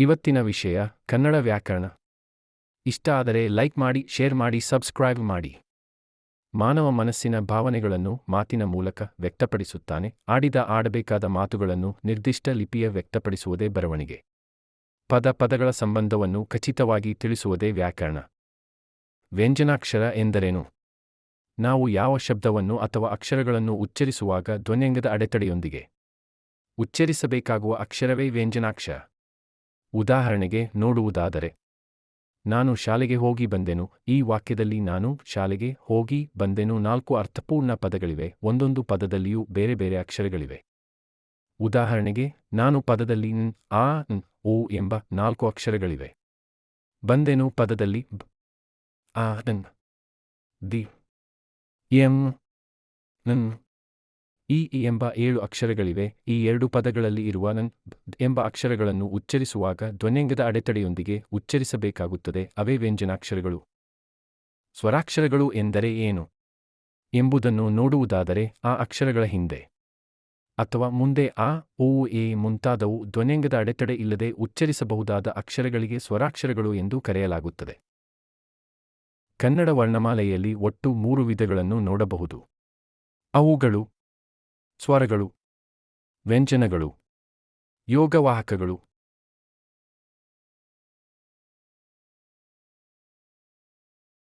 ಇವತ್ತಿನ ವಿಷಯ ಕನ್ನಡ ವ್ಯಾಕರಣ. ಇಷ್ಟ ಆದರೆ ಲೈಕ್ ಮಾಡಿ, ಶೇರ್ ಮಾಡಿ, ಸಬ್ಸ್ಕ್ರೈಬ್ ಮಾಡಿ. ಮಾನವ ಮನಸ್ಸಿನ ಭಾವನೆಗಳನ್ನು ಮಾತಿನ ಮೂಲಕ ವ್ಯಕ್ತಪಡಿಸುತ್ತಾನೆ. ಆಡಿದ ಆಡಬೇಕಾದ ಮಾತುಗಳನ್ನು ನಿರ್ದಿಷ್ಟ ಲಿಪಿಯ ವ್ಯಕ್ತಪಡಿಸುವುದೇ ಬರವಣಿಗೆ. ಪದ ಪದಗಳ ಸಂಬಂಧವನ್ನು ಖಚಿತವಾಗಿ ತಿಳಿಸುವುದೇ ವ್ಯಾಕರಣ. ವ್ಯಂಜನಾಕ್ಷರ ಎಂದರೇನು? ನಾವು ಯಾವ ಶಬ್ದವನ್ನು ಅಥವಾ ಅಕ್ಷರಗಳನ್ನು ಉಚ್ಚರಿಸುವಾಗ ಧ್ವನ್ಯಂಗದ ಅಡೆತಡೆಯೊಂದಿಗೆ ಉಚ್ಚರಿಸಬೇಕಾಗುವ ಅಕ್ಷರವೇ ವ್ಯಂಜನಾಕ್ಷರ. ಉದಾಹರಣೆಗೆ ನೋಡುವುದಾದರೆ, ನಾನು ಶಾಲೆಗೆ ಹೋಗಿ ಬಂದೆನು. ಈ ವಾಕ್ಯದಲ್ಲಿ ನಾನು ಶಾಲೆಗೆ ಹೋಗಿ ಬಂದೆನು. ನಾಲ್ಕು ಅರ್ಥಪೂರ್ಣ ಪದಗಳಿವೆ. ಒಂದೊಂದು ಪದದಲ್ಲಿಯೂ ಬೇರೆ ಬೇರೆ ಅಕ್ಷರಗಳಿವೆ. ಉದಾಹರಣೆಗೆ, ನಾನು ಪದದಲ್ಲಿ ನ್, ಆ, ನ್, ಓ ಎಂಬ ನಾಲ್ಕು ಅಕ್ಷರಗಳಿವೆ. ಬಂದೆನು ಪದದಲ್ಲಿ ಬ್, ಆ ದಿ, ಎಂ ನನ್ ಈ ಇ ಎಂಬ ಏಳು ಅಕ್ಷರಗಳಿವೆ. ಈ ಎರಡು ಪದಗಳಲ್ಲಿ ಇರುವ ನನ್ ಎಂಬ ಅಕ್ಷರಗಳನ್ನು ಉಚ್ಚರಿಸುವಾಗ ಧ್ವನ್ಯಂಗದ ಅಡೆತಡೆಯೊಂದಿಗೆ ಉಚ್ಚರಿಸಬೇಕಾಗುತ್ತದೆ. ಅವೇ ವ್ಯಂಜನಾಕ್ಷರಗಳು. ಸ್ವರಾಕ್ಷರಗಳು ಎಂದರೆ ಏನು ಎಂಬುದನ್ನು ನೋಡುವುದಾದರೆ ಆ ಅಕ್ಷರಗಳ ಹಿಂದೆ ಅಥವಾ ಮುಂದೆ ಆ ಓ ಎ ಮುಂತಾದವು ಧ್ವನ್ಯಂಗದ ಅಡೆತಡೆ ಇಲ್ಲದೆ ಉಚ್ಚರಿಸಬಹುದಾದ ಅಕ್ಷರಗಳಿಗೆ ಸ್ವರಾಕ್ಷರಗಳು ಎಂದು ಕರೆಯಲಾಗುತ್ತದೆ. ಕನ್ನಡ ವರ್ಣಮಾಲೆಯಲ್ಲಿ ಒಟ್ಟು ಮೂರು ವಿಧಗಳನ್ನು ನೋಡಬಹುದು. ಅವುಗಳು ಸ್ವರಗಳು ವ್ಯಂಜನಗಳು ಯೋಗವಾಹಕಗಳು.